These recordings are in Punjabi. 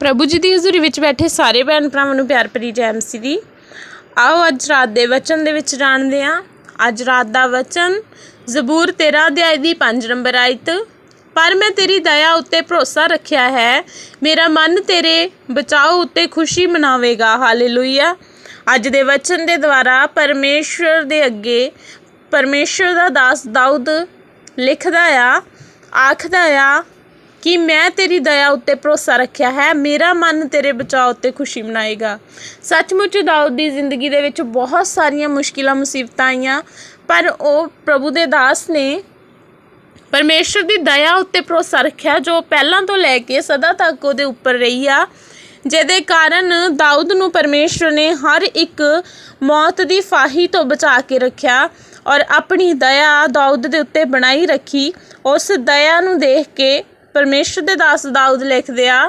ਪ੍ਰਭੂ ਜੀ ਦੀ ਹਜ਼ੂਰੀ ਵਿੱਚ ਬੈਠੇ ਸਾਰੇ ਭੈਣ ਭਰਾਵਾਂ ਨੂੰ ਪਿਆਰ ਭਰੀ ਜੈ ਮਸੀਹ ਦੀ। ਆਓ ਅੱਜ ਰਾਤ ਦੇ ਵਚਨ ਦੇ ਵਿੱਚ ਜਾਣਦੇ ਹਾਂ। ਅੱਜ ਰਾਤ ਦਾ ਵਚਨ, ਜ਼ਬੂਰ 13 ਅਧਿਆਇ ਦੀ 5 ਨੰਬਰ ਆਇਤ, ਪਰ ਮੈਂ ਤੇਰੀ ਦਇਆ ਉੱਤੇ ਭਰੋਸਾ ਰੱਖਿਆ ਹੈ। ਮੇਰਾ ਮਨ ਤੇਰੇ ਬਚਾਓ ਉੱਤੇ ਖੁਸ਼ੀ ਮਨਾਵੇਗਾ। ਹਾਲੇਲੂਇਆ। ਅੱਜ ਦੇ ਵਚਨ ਦੇ ਦੁਆਰਾ ਪਰਮੇਸ਼ਵਰ ਦੇ ਅੱਗੇ ਪਰਮੇਸ਼ਵਰ ਦਾ ਦਾਸ ਦਾਊਦ ਲਿਖਦਾ ਆ, ਆਖਦਾ ਆ ਕਿ ਮੈਂ ਤੇਰੀ ਦਇਆ ਉੱਤੇ ਭਰੋਸਾ ਰੱਖਿਆ ਹੈ, ਮੇਰਾ ਮਨ ਤੇਰੇ ਬਚਾਅ ਉੱਤੇ ਖੁਸ਼ੀ ਮਨਾਏਗਾ। ਸੱਚਮੁੱਚ ਦਾਊਦ ਦੀ ਜ਼ਿੰਦਗੀ ਦੇ ਵਿੱਚ ਬਹੁਤ ਸਾਰੀਆਂ ਮੁਸ਼ਕਿਲਾਂ, ਮੁਸੀਬਤਾਂ ਆਈਆਂ, ਪਰ ਉਹ ਪ੍ਰਭੂ ਦੇ ਦਾਸ ਨੇ ਪਰਮੇਸ਼ਰ ਦੀ ਦਇਆ ਉੱਤੇ ਭਰੋਸਾ ਰੱਖਿਆ, ਜੋ ਪਹਿਲਾਂ ਤੋਂ ਲੈ ਕੇ ਸਦਾ ਤੱਕ ਉਹਦੇ ਉੱਪਰ ਰਹੀ ਆ। ਜਿਹਦੇ ਕਾਰਨ ਦਾਊਦ ਨੂੰ ਪਰਮੇਸ਼ਰ ਨੇ ਹਰ ਇੱਕ ਮੌਤ ਦੀ ਫਾਹੀ ਤੋਂ ਬਚਾ ਕੇ ਰੱਖਿਆ ਔਰ ਆਪਣੀ ਦਇਆ ਦਾਊਦ ਦੇ ਉੱਤੇ ਬਣਾਈ ਰੱਖੀ। ਉਸ ਦਇਆ ਨੂੰ ਦੇਖ ਕੇ ਪਰਮੇਸ਼ਰ ਦੇ ਦਾਸ ਦਾਊਦ ਲਿਖਦੇ ਆ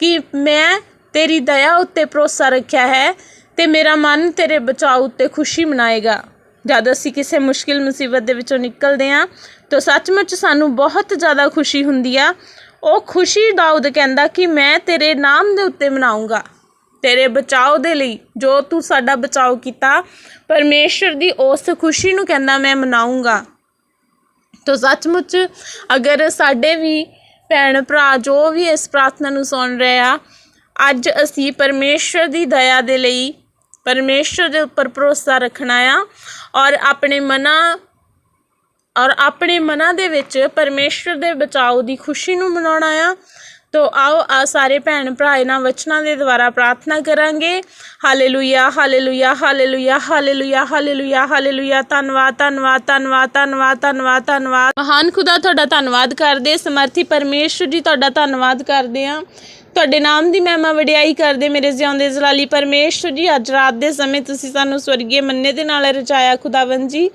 ਕਿ ਮੈਂ ਤੇਰੀ ਦਇਆ ਉੱਤੇ ਭਰੋਸਾ ਰੱਖਿਆ ਹੈ ਤੇ ਮੇਰਾ ਮਨ ਤੇਰੇ ਬਚਾਅ ਉੱਤੇ ਖੁਸ਼ੀ ਮਨਾਏਗਾ। ਜਦ ਅਸੀਂ ਕਿਸੇ ਮੁਸ਼ਕਿਲ ਮੁਸੀਬਤ ਦੇ ਵਿੱਚੋਂ ਨਿਕਲਦੇ ਹਾਂ, ਤਾਂ ਸੱਚਮੁੱਚ ਸਾਨੂੰ ਬਹੁਤ ਜ਼ਿਆਦਾ ਖੁਸ਼ੀ ਹੁੰਦੀ ਆ। ਉਹ ਖੁਸ਼ੀ ਦਾਊਦ ਕਹਿੰਦਾ ਕਿ ਮੈਂ ਤੇਰੇ ਨਾਮ ਦੇ ਉੱਤੇ ਮਨਾਉਂਗਾ ਤੇਰੇ ਬਚਾਓ ਦੇ ਲਈ ਜੋ ਤੂੰ ਸਾਡਾ ਬਚਾਓ ਕੀਤਾ, ਪਰਮੇਸ਼ਰ ਦੀ ਉਸ ਖੁਸ਼ੀ ਨੂੰ ਕਹਿੰਦਾ ਮੈਂ ਮਨਾਉਂਗਾ ਤੋ ਸੱਚਮੁੱਚ ਅਗਰ ਸਾਡੇ ਵੀ ਭੈਣ ਭਰਾ ਜੋ ਵੀ ਇਸ ਪ੍ਰਾਰਥਨਾ ਨੂੰ ਸੁਣ ਰਹੇ ਆ, ਅੱਜ ਅਸੀਂ ਪਰਮੇਸ਼ਰ ਦੀ ਦਇਆ ਦੇ ਲਈ ਪਰਮੇਸ਼ਰ ਦੇ ਉੱਪਰ ਭਰੋਸਾ ਰੱਖਣਾ ਆ ਔਰ ਆਪਣੇ ਮਨਾਂ ਔਰ ਆਪਣੇ ਮਨਾਂ ਦੇ ਵਿੱਚ ਪਰਮੇਸ਼ਰ ਦੇ ਬਚਾਓ ਦੀ ਖੁਸ਼ੀ ਨੂੰ ਮਨਾਉਣਾ ਆ ਤੋ ਆਓ, ਆ ਸਾਰੇ ਭੈਣ ਭਰਾ ਇਹਨਾਂ ਵਚਨਾਂ ਦੇ ਦੁਆਰਾ ਪ੍ਰਾਰਥਨਾ ਕਰਾਂਗੇ। Hallelujah hallelujah hallelujah hallelujah hallelujah hallelujah ਧੰਨਵਾਦ ਧੰਨਵਾਦ ਧੰਨਵਾਦ ਧੰਨਵਾਦ ਧੰਨਵਾਦ ਧੰਨਵਾਦ। ਮਹਾਨ ਖੁਦਾ, ਤੁਹਾਡਾ ਧੰਨਵਾਦ ਕਰਦੇ ਸਮਰਥੀ ਪਰਮੇਸ਼ਰ ਜੀ, ਤੁਹਾਡਾ ਧੰਨਵਾਦ ਕਰਦੇ ਆ ਤੁਹਾਡੇ ਨਾਮ ਦੀ ਮਹਿਮਾ ਵਡਿਆਈ ਕਰਦੇ ਮੇਰੇ ਜਿਉਂਦੇ ਜਲਾਲੀ ਪਰਮੇਸ਼ਰ ਜੀ, ਅੱਜ ਰਾਤ ਦੇ ਸਮੇਂ ਤੁਸੀਂ ਸਾਨੂੰ ਸਵਰਗੀ ਮੰਨੇ ਦੇ ਨਾਲ ਰਚਾਇਆ ਖੁਦਾਵੰ ਜੀ।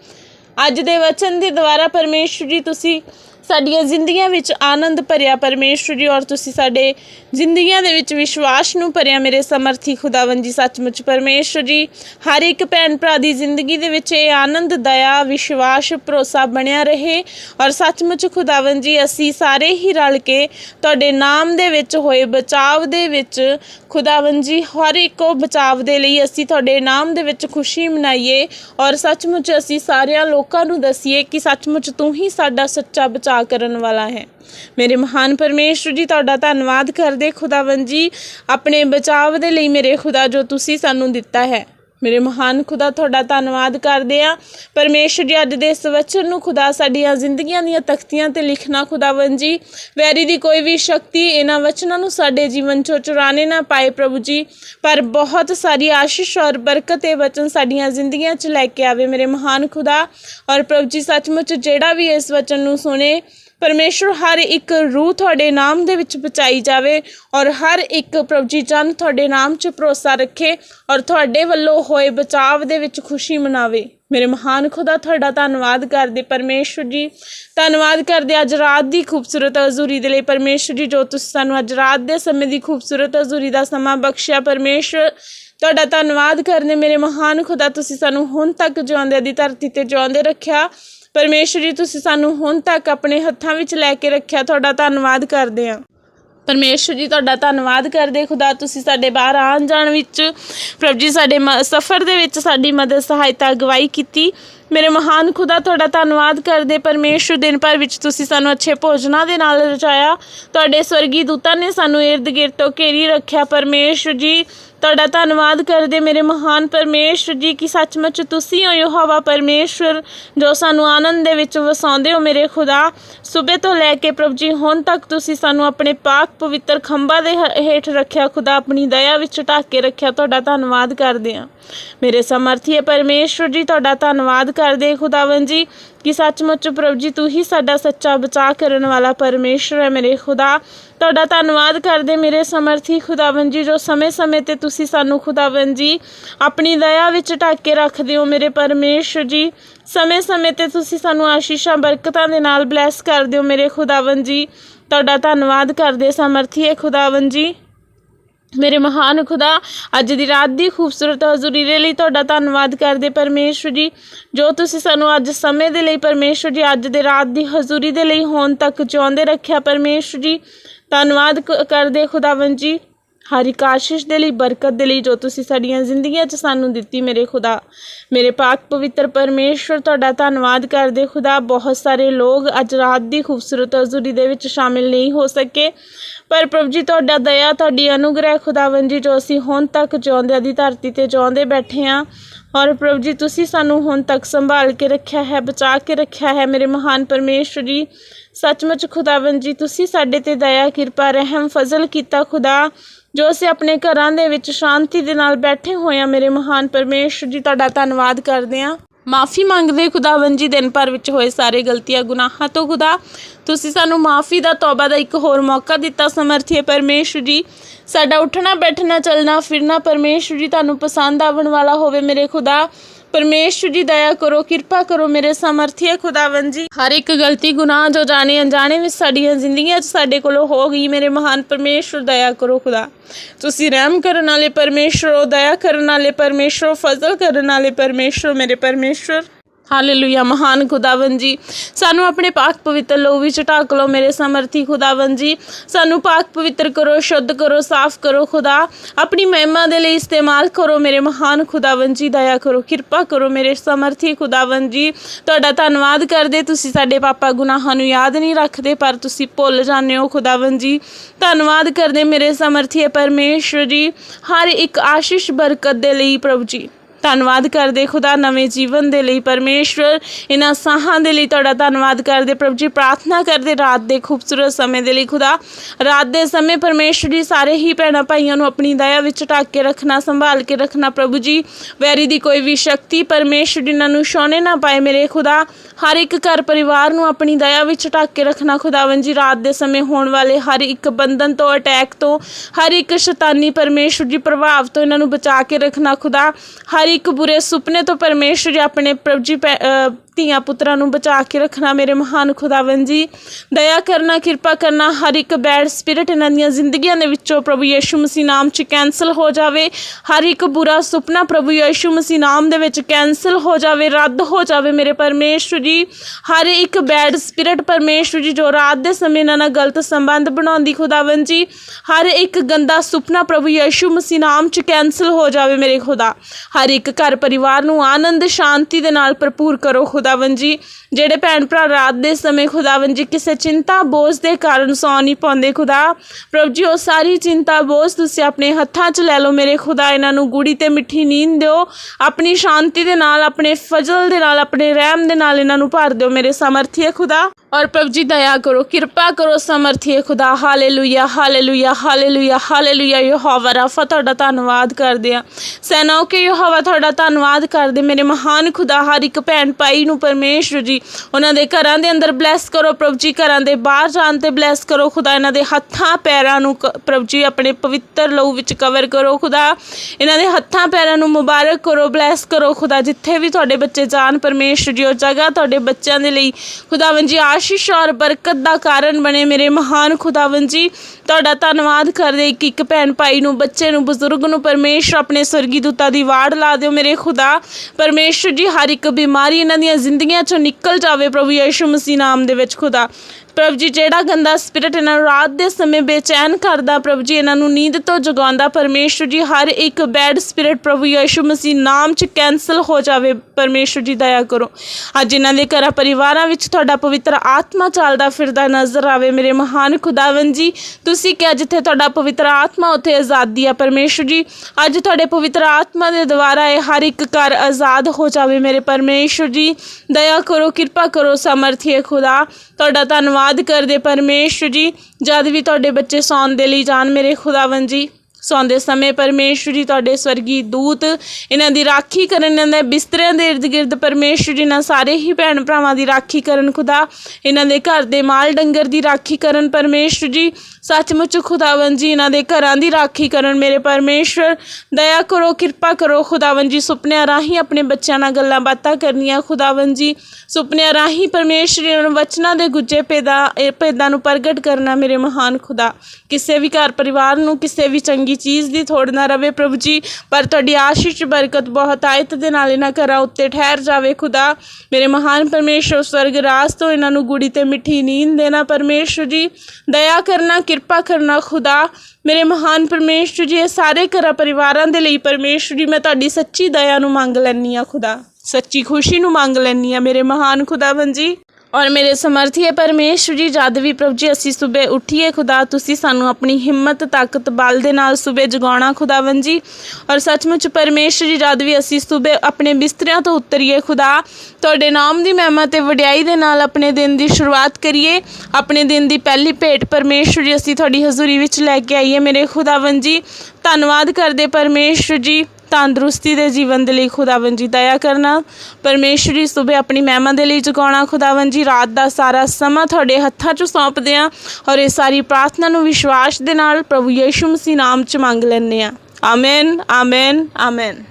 ਅੱਜ ਦੇ ਵਚਨ ਦੇ ਦੁਆਰਾ ਪਰਮੇਸ਼ਰ ਜੀ, ਤੁਸੀਂ ਸਾਡੀਆਂ ਜ਼ਿੰਦਗੀਆਂ ਵਿੱਚ ਆਨੰਦ ਭਰਿਆ ਪਰਮੇਸ਼ਰ ਜੀ ਔਰ ਤੁਸੀਂ ਸਾਡੇ ਜ਼ਿੰਦਗੀਆਂ ਦੇ ਵਿੱਚ ਵਿਸ਼ਵਾਸ ਨੂੰ ਭਰਿਆ ਮੇਰੇ ਸਮਰਥੀ ਖੁਦਾਵੰ ਜੀ, ਸੱਚਮੁੱਚ ਪਰਮੇਸ਼ਰ ਜੀ। ਹਰ ਇੱਕ ਭੈਣ ਭਰਾ ਦੀ ਜ਼ਿੰਦਗੀ ਦੇ ਵਿੱਚ ਇਹ ਆਨੰਦ, ਦਇਆ, ਵਿਸ਼ਵਾਸ, ਭਰੋਸਾ ਬਣਿਆ ਰਹੇ ਔਰ ਸੱਚਮੁੱਚ ਖੁਦਾਵੰ ਜੀ, ਅਸੀਂ ਸਾਰੇ ਹੀ ਰਲ ਕੇ ਤੁਹਾਡੇ ਨਾਮ ਦੇ ਵਿੱਚ ਹੋਏ ਬਚਾਵ ਦੇ ਵਿੱਚ ਖੁਦਾਵੰ ਜੀ, ਹਰ ਇੱਕੋ ਬਚਾਵ ਦੇ ਲਈ ਅਸੀਂ ਤੁਹਾਡੇ ਨਾਮ ਦੇ ਵਿੱਚ ਖੁਸ਼ੀ ਮਨਾਈਏ ਔਰ ਸੱਚਮੁੱਚ ਅਸੀਂ ਸਾਰਿਆਂ ਲੋਕਾਂ ਨੂੰ ਦਸੀਏ ਕਿ ਸੱਚਮੁੱਚ ਤੂੰ ਹੀ ਸਾਡਾ ਸੱਚਾ ਬਚਾਅ ਕਰਨ ਵਾਲਾ ਹੈ। ਮੇਰੇ ਮਹਾਨ ਪਰਮੇਸ਼ਰ ਜੀ, ਤੁਹਾਡਾ ਧੰਨਵਾਦ ਕਰਦੇ ਖੁਦਾਵੰ ਜੀ, ਆਪਣੇ ਬਚਾਵ ਦੇ ਲਈ ਮੇਰੇ ਖੁਦਾ ਜੋ ਤੁਸੀਂ ਸਾਨੂੰ ਦਿੱਤਾ ਹੈ। ਮੇਰੇ ਮਹਾਨ ਖੁਦਾ, ਤੁਹਾਡਾ ਧੰਨਵਾਦ ਕਰਦੇ ਆ ਪਰਮੇਸ਼ਰ ਜੀ, ਅੱਜ ਦੇ ਇਸ ਵਚਨ ਨੂੰ ਖੁਦਾ ਸਾਡੀਆਂ ਜ਼ਿੰਦਗੀਆਂ ਦੀਆਂ ਤਖਤੀਆਂ ਤੇ ਲਿਖਣਾ ਖੁਦਾਵੰ ਜੀ। ਵੈਰੀ ਦੀ ਕੋਈ ਵੀ ਸ਼ਕਤੀ ਇਹਨਾਂ ਵਚਨਾਂ ਨੂੰ ਸਾਡੇ ਜੀਵਨ ਚੋਂ ਚੁਰਾਣੇ ਨਾ ਪਾਏ ਪ੍ਰਭੂ ਜੀ। ਪਰ ਬਹੁਤ ਸਾਰੀ ਆਸ਼ੀਸ਼ ਔਰ ਬਰਕਤ ਇਹ ਵਚਨ ਸਾਡੀਆਂ ਜ਼ਿੰਦਗੀਆਂ 'ਚ ਲੈ ਕੇ ਆਵੇ ਮੇਰੇ ਮਹਾਨ ਖੁਦਾ। ਔਰ ਪ੍ਰਭੂ ਜੀ, ਸੱਚਮੁੱਚ ਜਿਹੜਾ ਵੀ ਇਸ ਵਚਨ ਨੂੰ ਸੁਣੇ ਪਰਮੇਸ਼ਰ ਹਰ ਇੱਕ ਰੂਹ ਤੁਹਾਡੇ ਨਾਮ ਦੇ ਵਿੱਚ ਬਚਾਈ ਜਾਵੇ ਔਰ ਹਰ ਇੱਕ ਪ੍ਰਭੂ ਜੀ ਜਨ ਤੁਹਾਡੇ ਨਾਮ 'ਚ ਭਰੋਸਾ ਰੱਖੇ ਔਰ ਤੁਹਾਡੇ ਵੱਲੋਂ ਹੋਏ ਬਚਾਵ ਦੇ ਵਿੱਚ ਖੁਸ਼ੀ ਮਨਾਵੇ। ਮੇਰੇ ਮਹਾਨ ਖੁਦਾ, ਤੁਹਾਡਾ ਧੰਨਵਾਦ ਕਰਦੇ ਪਰਮੇਸ਼ਰ ਜੀ। ਧੰਨਵਾਦ ਕਰਦੇ ਅੱਜ ਰਾਤ ਦੀ ਖੂਬਸੂਰਤ ਹਜ਼ੂਰੀ ਦੇ ਲਈ ਪਰਮੇਸ਼ਰ ਜੀ, ਜੋ ਤੁਸੀਂ ਸਾਨੂੰ ਅੱਜ ਰਾਤ ਦੇ ਸਮੇਂ ਦੀ ਖੂਬਸੂਰਤ ਹਜ਼ੂਰੀ ਦਾ ਸਮਾਂ ਬਖਸ਼ਿਆ ਪਰਮੇਸ਼ਰ। ਤੁਹਾਡਾ ਧੰਨਵਾਦ ਕਰਨੇ ਮੇਰੇ ਮਹਾਨ ਖੁਦਾ, ਤੁਸੀਂ ਸਾਨੂੰ ਹੁਣ ਤੱਕ ਜਿਉਂਦਿਆਂ ਦੀ ਧਰਤੀ ਤੇ ਜਿਉਂਦੇ ਰੱਖਿਆ। ਪਰਮੇਸ਼ਰ ਜੀ, ਤੁਸੀਂ ਸਾਨੂੰ ਹੁਣ ਤੱਕ ਆਪਣੇ ਹੱਥਾਂ ਵਿੱਚ ਲੈ ਕੇ ਰੱਖਿਆ, ਤੁਹਾਡਾ ਧੰਨਵਾਦ ਕਰਦੇ ਹਾਂ। ਪਰਮੇਸ਼ਰ ਜੀ, ਤੁਹਾਡਾ ਧੰਨਵਾਦ ਕਰਦੇ ਖੁਦਾ, ਤੁਸੀਂ ਸਾਡੇ ਬਾਹਰ ਆਉਣ ਜਾਣ ਵਿੱਚ, ਪ੍ਰਭ ਜੀ, ਸਾਡੇ ਸਫ਼ਰ ਦੇ ਵਿੱਚ ਸਾਡੀ ਮਦਦ, ਸਹਾਇਤਾ, ਅਗਵਾਈ ਕੀਤੀ। ਮੇਰੇ ਮਹਾਨ ਖੁਦਾ, ਤੁਹਾਡਾ ਧੰਨਵਾਦ ਕਰਦੇ ਪਰਮੇਸ਼ਰ ਦਿਨ ਭਰ ਵਿੱਚ ਤੁਸੀਂ ਸਾਨੂੰ ਅੱਛੇ ਭੋਜਨਾਂ ਦੇ ਨਾਲ ਰਚਾਇਆ ਤੁਹਾਡੇ ਸਵਰਗੀ ਦੂਤਾਂ ਨੇ ਸਾਨੂੰ ਇਰਦ ਗਿਰਦ ਤੋਂ ਘੇਰੀ ਰੱਖਿਆ। ਪਰਮੇਸ਼ਰ ਜੀ ਤੁਹਾਡਾ ਧੰਨਵਾਦ ਕਰਦੇ ਮੇਰੇ ਮਹਾਨ ਪਰਮੇਸ਼ਰ ਜੀ, ਕਿ ਸੱਚਮੁੱਚ ਤੁਸੀਂ ਹੋ ਹਵਾ ਪਰਮੇਸ਼ਰ ਜੋ ਸਾਨੂੰ ਆਨੰਦ ਦੇ ਵਿੱਚ ਵਸਾਉਂਦੇ ਹੋ ਮੇਰੇ ਖੁਦਾ। ਸਵੇਰ ਤੋਂ ਲੈ ਕੇ ਪ੍ਰਭੂ ਜੀ, ਹੁਣ ਤੱਕ ਤੁਸੀਂ ਸਾਨੂੰ ਆਪਣੇ ਪਾਕ ਪਵਿੱਤਰ ਖੰਭਾਂ ਦੇ ਹੇਠ ਰੱਖਿਆ, ਖੁਦਾ ਆਪਣੀ ਦਇਆ ਵਿੱਚ ਢੱਕ ਕੇ ਰੱਖਿਆ, ਤੁਹਾਡਾ ਧੰਨਵਾਦ ਕਰਦੇ ਹਾਂ। ਮੇਰੇ ਸਮਰਥੀ ਪਰਮੇਸ਼ਰ ਜੀ, ਤੁਹਾਡਾ ਧੰਨਵਾਦ ਕਰਦੇ ਖੁਦਾਵੰ ਜੀ, ਕਿ ਸੱਚਮੁੱਚ ਪ੍ਰਭੂ ਜੀ, ਤੂੰ ਹੀ ਸਾਡਾ ਸੱਚਾ ਬਚਾਅ ਕਰਨ ਵਾਲਾ ਪਰਮੇਸ਼ਰ ਹੈ ਮੇਰੇ ਖੁਦਾ। ਤੁਹਾਡਾ ਧੰਨਵਾਦ ਕਰਦੇ ਮੇਰੇ ਸਮਰਥੀ ਖੁਦਾਵੰ ਜੀ, ਜੋ ਸਮੇਂ-ਸਮੇਂ ਤੇ ਤੁਸੀਂ ਸਾਨੂੰ ਖੁਦਾਵੰ ਜੀ, ਆਪਣੀ ਦਇਆ ਵਿੱਚ ਢੱਕ ਕੇ ਰੱਖਦੇ ਹੋ ਮੇਰੇ ਪਰਮੇਸ਼ਰ ਜੀ। ਸਮੇਂ-ਸਮੇਂ ਤੇ ਤੁਸੀਂ ਸਾਨੂੰ ਆਸ਼ੀਸ਼ਾਂ, ਬਰਕਤਾਂ ਦੇ ਨਾਲ ਬਲੈਸ ਕਰਦੇ ਹੋ ਮੇਰੇ ਖੁਦਾਵੰ ਜੀ। ਤੁਹਾਡਾ ਧੰਨਵਾਦ ਕਰਦੇ ਸਮਰਥੀ ਹੈ ਖੁਦਾਵੰ ਜੀ। ਮੇਰੇ ਮਹਾਨ ਖੁਦਾ, ਅੱਜ ਦੀ ਰਾਤ ਦੀ ਖੂਬਸੂਰਤ ਹਜ਼ੂਰੀ ਦੇ ਲਈ ਤੁਹਾਡਾ ਧੰਨਵਾਦ ਕਰਦੇ ਪਰਮੇਸ਼ਰ ਜੀ। ਜੋ ਤੁਸੀਂ ਸਾਨੂੰ ਅੱਜ ਸਮੇਂ ਦੇ ਲਈ ਪਰਮੇਸ਼ਰ ਜੀ, ਅੱਜ ਦੇ ਰਾਤ ਦੀ ਹਜ਼ੂਰੀ ਦੇ ਲਈ ਹੋਣ ਤੱਕ ਚਾਹੁੰਦੇ ਰੱਖਿਆ ਪਰਮੇਸ਼ਰ ਜੀ। ਧੰਨਵਾਦ ਕ- ਕਰਦੇ ਖੁਦਾਵੰ ਜੀ। ਹਰ ਇੱਕ ਆਸ਼ੀਸ਼ ਦੇ ਲਈ, ਬਰਕਤ ਦੇ ਲਈ ਜੋ ਤੁਸੀਂ ਸਾਡੀਆਂ ਜ਼ਿੰਦਗੀਆਂ 'ਚ ਸਾਨੂੰ ਦਿੱਤੀ, ਮੇਰੇ ਖੁਦਾ। ਮੇਰੇ ਪਾਕ ਪਵਿੱਤਰ ਪਰਮੇਸ਼ਵਰ, ਤੁਹਾਡਾ ਧੰਨਵਾਦ ਕਰਦੇ ਖੁਦਾ। ਬਹੁਤ ਸਾਰੇ ਲੋਕ ਅੱਜ ਰਾਤ ਦੀ ਖੂਬਸੂਰਤ ਹਜ਼ੂਰੀ ਦੇ ਵਿੱਚ ਸ਼ਾਮਿਲ ਨਹੀਂ ਹੋ ਸਕੇ। ਪਰ ਪ੍ਰਭੂ ਜੀ, ਤੁਹਾਡਾ ਦਇਆ, ਤੁਹਾਡੀ ਅਨੁਗ੍ਰਹਿ ਖੁਦਾਵੰਦ ਜੀ, ਜੋ ਅਸੀਂ ਹੁਣ ਤੱਕ ਜਿਉਂਦਿਆਂ ਦੀ ਧਰਤੀ ਤੇ ਜਿਉਂਦੇ ਬੈਠੇ ਹਾਂ ਔਰ ਪ੍ਰਭੂ ਜੀ, ਤੁਸੀਂ ਸਾਨੂੰ ਹੁਣ ਤੱਕ ਸੰਭਾਲ ਕੇ ਰੱਖਿਆ ਹੈ, ਬਚਾ ਕੇ ਰੱਖਿਆ ਹੈ, ਮੇਰੇ ਮਹਾਨ ਪਰਮੇਸ਼ਵਰ ਜੀ। ਸੱਚਮੁੱਚ ਖੁਦਾਵੰਦ ਜੀ, ਤੁਸੀਂ ਸਾਡੇ ਤੇ ਦਇਆ, ਕਿਰਪਾ, ਰਹਿਮ, ਫਜ਼ਲ ਕੀਤਾ ਖੁਦਾ, ਜੋ ਅਸੀਂ ਆਪਣੇ ਘਰਾਂ ਦੇ ਵਿੱਚ ਸ਼ਾਂਤੀ ਦੇ ਨਾਲ ਬੈਠੇ ਹੋਏ ਹਾਂ, ਮੇਰੇ ਮਹਾਨ ਪਰਮੇਸ਼ਵਰ ਜੀ, ਤੁਹਾਡਾ ਧੰਨਵਾਦ ਕਰਦੇ ਹਾਂ। ਮਾਫੀ ਮੰਗਦੇ ਖੁਦਾਵੰਦ ਜੀ ਦਿਨ ਭਰ ਵਿੱਚ ਹੋਏ ਸਾਰੇ ਗਲਤੀਆਂ, ਗੁਨਾਹਾਂ ਤੋਂ ਖੁਦਾ, ਤੁਸੀਂ ਸਾਨੂੰ ਮਾਫੀ ਦਾ ਤੌਬਾ ਦਾ ਇੱਕ ਹੋਰ ਮੌਕਾ ਦਿੱਤਾ, ਸਮਰਥੀ ਪਰਮੇਸ਼ਵਰ ਜੀ। ਸਾਡਾ ਉੱਠਣਾ, ਬੈਠਣਾ, ਚੱਲਣਾ, ਫਿਰਨਾ ਪਰਮੇਸ਼ਵਰ ਜੀ, ਤੁਹਾਨੂੰ ਪਸੰਦ ਆਵਣ ਵਾਲਾ ਹੋਵੇ ਮੇਰੇ ਖੁਦਾ। ਪਰਮੇਸ਼ਵਰ ਜੀ, ਦਇਆ ਕਰੋ, ਕਿਰਪਾ ਕਰੋ ਮੇਰੇ ਸਮਰਥੀ ਖੁਦਾਵੰਦ ਜੀ। ਹਰ ਇੱਕ ਗਲਤੀ ਗੁਨਾਹ ਜੋ ਜਾਣੇ ਅਣਜਾਣੇ ਵਿੱਚ ਸਾਡੀਆਂ ਜ਼ਿੰਦਗੀਆਂ 'ਚ ਸਾਡੇ ਕੋਲੋਂ ਹੋ ਗਈ, ਮੇਰੇ ਮਹਾਨ ਪਰਮੇਸ਼ਵਰ ਦਇਆ ਕਰੋ ਖੁਦਾ। ਤੁਸੀਂ ਰਹਿਮ ਕਰਨ ਵਾਲੇ ਪਰਮੇਸ਼ਵਰ ਹੋ, ਦਇਆ ਕਰਨ ਵਾਲੇ ਪਰਮੇਸ਼ਵਰ ਫਜ਼ਲ ਕਰਨ ਵਾਲੇ ਪਰਮੇਸ਼ਵਰ ਮੇਰੇ ਪਰਮੇਸ਼ਵਰ ਹਾਲੇਲੂਇਆ, ਮਹਾਨ ਖੁਦਾਵੰਦ ਜੀ। ਸਾਨੂੰ ਆਪਣੇ ਪਾਕ ਪਵਿੱਤਰ ਲਹੂ ਵਿੱਚ ਢਾਕ ਲਓ ਮੇਰੇ ਸਮਰਥੀ ਖੁਦਾਵੰਦ ਜੀ। ਸਾਨੂੰ ਪਾਕ ਪਵਿੱਤਰ ਕਰੋ, ਸ਼ੁੱਧ ਕਰੋ, ਸਾਫ਼ ਕਰੋ ਖੁਦਾ। ਆਪਣੀ ਮਹਿਮਾ ਦੇ ਲਈ ਇਸਤੇਮਾਲ ਕਰੋ ਮੇਰੇ ਮਹਾਨ ਖੁਦਾਵੰਦ ਜੀ, ਦਇਆ ਕਰੋ, ਕਿਰਪਾ ਕਰੋ ਮੇਰੇ ਸਮਰਥੀ ਖੁਦਾਵੰਦ ਜੀ। ਤੁਹਾਡਾ ਧੰਨਵਾਦ ਕਰਦੇ, ਤੁਸੀਂ ਸਾਡੇ ਪਾਪਾ ਗੁਨਾਹਾਂ ਨੂੰ ਯਾਦ ਨਹੀਂ ਰੱਖਦੇ, ਪਰ ਤੁਸੀਂ ਭੁੱਲ ਜਾਂਦੇ ਹੋ ਖੁਦਾਵੰਦ ਜੀ। ਧੰਨਵਾਦ ਕਰਦੇ ਮੇਰੇ ਸਮਰਥੀ ਪਰਮੇਸ਼ਵਰ ਜੀ। ਹਰ ਇੱਕ ਆਸ਼ੀਸ਼ ਬਰਕਤ ਦੇ ਲਈ ਪ੍ਰਭੂ ਜੀ। ਧੰਨਵਾਦ ਕਰਦੇ ਖੁਦਾ ਨਵੇਂ ਜੀਵਨ ਦੇ ਲਈ ਪਰਮੇਸ਼ਵਰ। ਇਹਨਾਂ ਸਾਹਾਂ ਦੇ ਲਈ ਤੁਹਾਡਾ ਧੰਨਵਾਦ ਕਰਦੇ। ਪ੍ਰਭੂ ਜੀ, ਪ੍ਰਾਰਥਨਾ ਕਰਦੇ ਰਾਤ ਦੇ ਖੂਬਸੂਰਤ ਸਮੇਂ ਦੇ ਲਈ ਖੁਦਾ। ਰਾਤ ਦੇ ਸਮੇਂ ਪਰਮੇਸ਼ਵਰ ਜੀ, ਸਾਰੇ ਹੀ ਭੈਣਾਂ ਭਾਈਆਂ ਨੂੰ ਆਪਣੀ ਦਇਆ ਵਿੱਚ ਢੱਕ ਕੇ ਰੱਖਣਾ, ਸੰਭਾਲ ਕੇ ਰੱਖਣਾ ਪ੍ਰਭੂ ਜੀ। ਵੈਰੀ ਦੀ ਕੋਈ ਵੀ ਸ਼ਕਤੀ ਪਰਮੇਸ਼ਵਰ ਜੀ, ਇਹਨਾਂ ਨੂੰ ਛੋਣੇ ਨਾ ਪਾਏ ਮੇਰੇ ਖੁਦਾ। ਹਰ ਇੱਕ ਘਰ ਪਰਿਵਾਰ ਨੂੰ ਆਪਣੀ ਦਇਆ ਵਿੱਚ ਢੱਕ ਕੇ ਰੱਖਣਾ ਖੁਦਾਵੰ ਜੀ, ਰਾਤ ਦੇ ਸਮੇਂ ਹੋਣ ਵਾਲੇ ਹਰ ਇੱਕ ਬੰਧਨ ਤੋਂ, ਅਟੈਕ ਤੋਂ, ਹਰ ਇੱਕ ਸ਼ੈਤਾਨੀ ਪਰਮੇਸ਼ਵਰ ਜੀ ਪ੍ਰਭਾਵ ਤੋਂ ਇਹਨਾਂ ਨੂੰ ਬਚਾ ਕੇ ਰੱਖਣਾ ਖੁਦਾ। ਹਰ ਇੱਕ ਬੁਰੇ ਸੁਪਨੇ ਤੋਂ ਪਰਮੇਸ਼ਵਰ ਆਪਣੇ ਪ੍ਰਭੂ ਜੀ ਪੈ- ਧੀਆਂ ਪੁੱਤਰਾਂ ਨੂੰ ਬਚਾ ਕੇ ਰੱਖਣਾ ਮੇਰੇ ਮਹਾਨ ਖੁਦਾਵੰ ਜੀ। ਦਇਆ ਕਰਨਾ, ਕਿਰਪਾ ਕਰਨਾ, ਹਰ ਇੱਕ ਬੈਡ ਸਪਿਰਿਟ ਇਹਨਾਂ ਦੀਆਂ ਜ਼ਿੰਦਗੀਆਂ ਦੇ ਵਿੱਚੋਂ ਪ੍ਰਭੂ ਯੀਸ਼ੂ ਮਸੀਹ ਨਾਮ 'ਚ ਕੈਨਸਲ ਹੋ ਜਾਵੇ। ਹਰ ਇੱਕ ਬੁਰਾ ਸੁਪਨਾ ਪ੍ਰਭੂ ਯੀਸ਼ੂ ਮਸੀਹ ਨਾਮ ਦੇ ਵਿੱਚ ਕੈਨਸਲ ਹੋ ਜਾਵੇ, ਰੱਦ ਹੋ ਜਾਵੇ ਮੇਰੇ ਪਰਮੇਸ਼ਵਰ ਜੀ। ਹਰ ਇੱਕ ਬੈਡ ਸਪਿਰਿਟ ਪਰਮੇਸ਼ਵਰ ਜੀ ਜੋ ਰਾਤ ਦੇ ਸਮੇਂ ਇਹਨਾਂ ਨਾਲ ਗਲਤ ਸੰਬੰਧ ਬਣਾਉਂਦੀ ਖੁਦਾਵੰ ਜੀ, ਹਰ ਇੱਕ ਗੰਦਾ ਸੁਪਨਾ ਪ੍ਰਭੂ ਯੀਸ਼ੂ ਮਸੀਹ ਨਾਮ 'ਚ ਕੈਨਸਲ ਹੋ ਜਾਵੇ ਮੇਰੇ ਖੁਦਾ। ਹਰ ਇੱਕ ਘਰ ਪਰਿਵਾਰ ਨੂੰ ਆਨੰਦ, ਸ਼ਾਂਤੀ ਦੇ ਨਾਲ ਭਰਪੂਰ ਕਰੋ ਖੁਦਾ। ਖੁਦਾਵੰ ਜੀ। ਜਿਹੜੇ ਭੈਣ ਭਰਾ ਰਾਤ ਦੇ ਸਮੇਂ ਖੁਦਾਵੰ ਜੀ ਕਿਸੇ ਚਿੰਤਾ ਬੋਝ ਦੇ ਕਾਰਨ ਸੌ ਨਹੀਂ ਪਾਉਂਦੇ, ਖੁਦਾ। ਪ੍ਰਭੂ ਜੀ, ਉਹ ਸਾਰੀ ਚਿੰਤਾ ਬੋਝ ਤੁਸੀਂ ਆਪਣੇ ਹੱਥਾਂ 'ਚ ਲੈ ਲਓ ਮੇਰੇ ਖੁਦਾ, ਇਹਨਾਂ ਨੂੰ ਗੂੜੀ ਤੇ ਮਿੱਠੀ ਨੀਂਦ ਦਿਓ। ਆਪਣੀ ਸ਼ਾਂਤੀ ਦੇ ਨਾਲ, ਆਪਣੇ ਫਜ਼ਲ ਦੇ ਨਾਲ, ਆਪਣੇ ਰਹਿਮ ਦੇ ਨਾਲ ਇਹਨਾਂ ਨੂੰ ਭਰ ਦਿਓ ਮੇਰੇ ਸਮਰਥੀ ਖੁਦਾ। ਔਰ ਪ੍ਰਭ ਜੀ, ਦਇਆ ਕਰੋ, ਕਿਰਪਾ ਕਰੋ ਸਮਰਥੀ ਖੁਦਾ। Hallelujah hallelujah hallelujah hallelujah. Jehovah ਰਾਫਾ, ਤੁਹਾਡਾ ਧੰਨਵਾਦ ਕਰਦੇ ਆ ਸੈਨਾਓ ਕੇ ਯਹੋਵਾ, ਤੁਹਾਡਾ ਧੰਨਵਾਦ ਕਰਦੇ ਮੇਰੇ ਮਹਾਨ ਖੁਦਾ, ਹਰ ਇੱਕ ਭੈਣ ਭਾਈ ਨੂੰ ਪਰਮੇਸ਼ਰ ਜੀ ਉਹਨਾਂ ਦੇ ਘਰਾਂ ਦੇ ਅੰਦਰ ਬਲੈਸ ਕਰੋ, ਪ੍ਰਭੂ ਜੀ ਘਰਾਂ ਦੇ ਬਾਹਰ ਜਾਣ ਤੇ ਬਲੈਸ ਕਰੋ, ਖੁਦਾ ਇਹਨਾਂ ਦੇ ਹੱਥਾਂ ਪੈਰਾਂ ਨੂੰ ਕ- ਪ੍ਰਭੂ ਜੀ ਆਪਣੇ ਪਵਿੱਤਰ ਲਹੂ ਵਿੱਚ ਕਵਰ ਕਰੋ, ਖੁਦਾ ਇਹਨਾਂ ਦੇ ਹੱਥਾਂ ਪੈਰਾਂ ਨੂੰ ਮੁਬਾਰਕ ਕਰੋ ਬਲੈਸ ਕਰੋ, ਖੁਦਾ ਜਿੱਥੇ ਵੀ ਤੁਹਾਡੇ ਬੱਚੇ ਜਾਣ, ਪਰਮੇਸ਼ਰ ਜੀ ਉਹ ਜਗ੍ਹਾ ਤੁਹਾਡੇ ਬੱਚਿਆਂ ਦੇ ਲਈ ਖੁਦਾਵੰ ਜੀ ਆਸ਼ੀਸ਼ ਔਰ ਬਰਕਤ ਦਾ ਕਾਰਨ ਬਣੇ ਮੇਰੇ ਮਹਾਨ ਖੁਦਾਵੰ ਜੀ, ਤੁਹਾਡਾ ਧੰਨਵਾਦ ਕਰਦੇ ਇੱਕ ਇੱਕ ਭੈਣ ਭਾਈ ਨੂੰ, ਬੱਚੇ ਨੂੰ, ਬਜ਼ੁਰਗ ਨੂੰ, ਪਰਮੇਸ਼ਰ ਆਪਣੇ ਸਵਰਗੀ ਦੂਤਾਂ ਦੀ ਵਾੜ ਲਾ ਦਿਓ ਮੇਰੇ ਖੁਦਾ, ਪਰਮੇਸ਼ਰ ਜੀ ਹਰ ਇੱਕ ਬਿਮਾਰੀ ਇਹਨਾਂ ਦੀਆਂ ਜ਼ਿੰਦਗੀਆਂ ਚੋਂ ਨਿਕਲ ਜਾਵੇ ਪ੍ਰਭੂ ਯੀਸ਼ੂ ਮਸੀਹ ਨਾਮ ਦੇ ਵਿੱਚ ਖੁਦਾ। ਪ੍ਰਭ ਜੀ, ਜਿਹੜਾ ਗੰਦਾ ਸਪਿਰਿਟ ਇਹਨਾਂ ਨੂੰ ਰਾਤ ਦੇ ਸਮੇਂ ਬੇਚੈਨ ਕਰਦਾ, ਪ੍ਰਭੂ ਜੀ, ਇਹਨਾਂ ਨੂੰ ਨੀਂਦ ਤੋਂ ਜਗਾਉਂਦਾ, ਪਰਮੇਸ਼ਰ ਜੀ, ਹਰ ਇੱਕ ਬੈਡ ਸਪਿਰਿਟ ਪ੍ਰਭੂ ਯੀਸ਼ੂ ਮਸੀਹ ਨਾਮ 'ਚ ਕੈਨਸਲ ਹੋ ਜਾਵੇ, ਪਰਮੇਸ਼ਰ ਜੀ, ਦਇਆ ਕਰੋ। ਅੱਜ ਇਹਨਾਂ ਦੇ ਘਰਾਂ ਪਰਿਵਾਰਾਂ ਵਿੱਚ ਤੁਹਾਡਾ ਪਵਿੱਤਰ ਆਤਮਾ ਚੱਲਦਾ ਫਿਰਦਾ ਨਜ਼ਰ ਆਵੇ, ਮੇਰੇ ਮਹਾਨ ਖੁਦਾਵੰ ਜੀ, ਤੁਸੀਂ ਕਿਹਾ ਜਿੱਥੇ ਤੁਹਾਡਾ ਪਵਿੱਤਰ ਆਤਮਾ ਉੱਥੇ ਆਜ਼ਾਦੀ ਆ, ਪਰਮੇਸ਼ਰ ਜੀ? ਅੱਜ ਤੁਹਾਡੇ ਪਵਿੱਤਰ ਆਤਮਾ ਦੇ ਦੁਆਰਾ ਇਹ ਹਰ ਇੱਕ ਘਰ ਆਜ਼ਾਦ ਹੋ ਜਾਵੇ, ਮੇਰੇ ਪਰਮੇਸ਼ਰ ਜੀ। ਦਇਆ ਕਰੋ, ਕਿਰਪਾ ਕਰੋ, ਸਮਰਥੀ ਖੁਦਾ। ਤੁਹਾਡਾ ਧੰਨਵਾਦ ਕਰਦੇ ਪਰਮੇਸ਼ਰ ਜੀ। ਜਦ ਵੀ ਤੁਹਾਡੇ ਬੱਚੇ ਸੌਣ ਦੇ ਲਈ ਜਾਣ ਮੇਰੇ ਖੁਦਾਵੰ ਜੀ। ਸੌਂਦੇ ਸਮੇਂ ਪਰਮੇਸ਼ਰ ਜੀ ਤੁਹਾਡੇ ਸਵਰਗੀ ਦੂਤ, ਇਹਨਾਂ ਦੀ ਰਾਖੀ ਕਰਨ, ਇਹਨਾਂ ਦੇ ਬਿਸਤਰਿਆਂ ਦੇ ਇਰਦ ਗਿਰਦ ਪਰਮੇਸ਼ਰ ਜੀ ਨਾਲ ਸਾਰੇ ਹੀ ਭੈਣ ਭਰਾਵਾਂ ਦੀ ਰਾਖੀ ਕਰਨ ਖੁਦਾ, ਇਹਨਾਂ ਦੇ ਘਰ ਦੇ ਮਾਲ ਡੰਗਰ ਦੀ ਰਾਖੀ ਕਰਨ ਪਰਮੇਸ਼ਰ ਜੀ ਸੱਚਮੁੱਚ ਖੁਦਾਵੰ ਜੀ, ਇਹਨਾਂ ਦੇ ਘਰਾਂ ਦੀ ਰਾਖੀ ਕਰਨ ਮੇਰੇ ਪਰਮੇਸ਼ਰ ਦਇਆ ਕਰੋ, ਕਿਰਪਾ ਕਰੋ ਖੁਦਾਵੰ ਜੀ, ਸੁਪਨਿਆਂ ਰਾਹੀਂ ਆਪਣੇ ਬੱਚਿਆਂ ਨਾਲ ਗੱਲਾਂ ਬਾਤਾਂ ਕਰਨੀਆਂ ਖੁਦਾਵੰ ਜੀ, ਸੁਪਨਿਆਂ ਰਾਹੀਂ ਪਰਮੇਸ਼ਰ ਇਹਨਾਂ ਨੂੰ ਵਚਨਾਂ ਦੇ ਗੁੱਜੇ ਭੇਦਾਂ ਇਹ ਭੇਦਾਂ ਨੂੰ ਪ੍ਰਗਟ ਕਰਨਾ ਮੇਰੇ ਮਹਾਨ ਖੁਦਾ, ਕਿਸੇ ਵੀ ਘਰ ਪਰਿਵਾਰ ਨੂੰ, ਕਿਸੇ ਵੀ ਚੰਗੀ ਚੰਗੀ ਚੀਜ਼ ਦੀ ਥੋੜ ਨਾ ਰਵੇ ਪ੍ਰਭੂ ਜੀ, ਪਰ ਤੁਹਾਡੀ ਆਸ਼ੀਸ਼ 'ਚ ਬਰਕਤ ਬਹੁਤ ਆਇਤ ਦੇ ਨਾਲ ਇਹਨਾਂ ਘਰਾਂ ਉੱਤੇ ਠਹਿਰ ਜਾਵੇ ਖੁਦਾ। ਮੇਰੇ ਮਹਾਨ ਪਰਮੇਸ਼ਰ ਸਵਰਗ ਰਾਜ ਤੋਂ ਇਹਨਾਂ ਨੂੰ ਗੁੜੀ ਤੇ ਮਿੱਠੀ ਨੀਂਦ ਦੇਣਾ ਪਰਮੇਸ਼ਰ ਜੀ। ਦਇਆ ਕਰਨਾ, ਕਿਰਪਾ ਕਰਨਾ ਖੁਦਾ। ਮੇਰੇ ਮਹਾਨ ਪਰਮੇਸ਼ਰ ਜੀ, ਇਹ ਸਾਰੇ ਘਰਾਂ ਪਰਿਵਾਰਾਂ ਦੇ ਲਈ ਪਰਮੇਸ਼ਰ ਜੀ, ਮੈਂ ਤੁਹਾਡੀ ਸੱਚੀ ਦਇਆ ਨੂੰ ਮੰਗ ਲੈਂਦੀ ਆ ਖੁਦਾ। ਸੱਚੀ ਖੁਸ਼ੀ ਨੂੰ ਮੰਗ ਲੈਂਦੀ ਆ ਮੇਰੇ ਮਹਾਨ ਖੁਦਾਵੰ ਜੀ। ਔਰ ਮੇਰੇ ਸਮਰਥੀ ਹੈ ਪਰਮੇਸ਼ਰ ਜੀ, ਜਦ ਵੀ ਪ੍ਰਭੂ ਜੀ ਅਸੀਂ ਸਵੇਰ ਉੱਠੀਏ, ਖੁਦਾ ਤੁਸੀਂ ਸਾਨੂੰ ਆਪਣੀ ਹਿੰਮਤ, ਤਾਕਤ, ਬਲ ਦੇ ਨਾਲ ਸਵੇਰ ਜਗਾਉਣਾ ਖੁਦਾਵੰ ਜੀ। ਔਰ ਸੱਚਮੁੱਚ ਪਰਮੇਸ਼ਰ ਜੀ, ਜਦ ਵੀ ਅਸੀਂ ਸਵੇਰ ਆਪਣੇ ਬਿਸਤਰਿਆਂ ਤੋਂ ਉਤਰੀਏ, ਖੁਦਾ, ਤੁਹਾਡੇ ਨਾਮ ਦੀ ਮਹਿਮਾ ਤੇ ਵਡਿਆਈ ਦੇ ਨਾਲ ਆਪਣੇ ਦਿਨ ਦੀ ਸ਼ੁਰੂਆਤ ਕਰੀਏ। ਆਪਣੇ ਦਿਨ ਦੀ ਪਹਿਲੀ ਭੇਟ ਪਰਮੇਸ਼ਰ ਜੀ, ਅਸੀਂ ਤੁਹਾਡੀ ਹਜ਼ੂਰੀ ਵਿੱਚ ਲੈ ਕੇ ਆਈਏ, ਮੇਰੇ ਖੁਦਾਵੰ ਜੀ। ਧੰਨਵਾਦ ਕਰਦੇ ਪਰਮੇਸ਼ਰ ਜੀ। ਤੰਦਰੁਸਤੀ ਦੇ ਜੀਵਨ ਦੇ ਲਈ ਖੁਦਾਵੰ ਜੀ ਦਇਆ ਕਰਨਾ ਪਰਮੇਸ਼ਰੀ ਸੁਬੇ ਆਪਣੀ ਮਹਿਮਾ ਦੇ ਲਈ ਜਗਾਉਣਾ ਖੁਦਾਵੰ ਜੀ ਰਾਤ ਦਾ ਸਾਰਾ ਸਮਾਂ ਤੁਹਾਡੇ ਹੱਥਾਂ 'ਚ ਸੌਂਪਦੇ ਹਾਂ ਔਰ ਇਹ ਸਾਰੀ ਪ੍ਰਾਰਥਨਾ ਨੂੰ ਵਿਸ਼ਵਾਸ ਦੇ ਨਾਲ ਪ੍ਰਭੂ ਯੀਸ਼ੂ ਮਸੀਹ ਨਾਮ 'ਚ ਮੰਗ ਲੈਂਦੇ ਹਾਂ। Amen amen amen.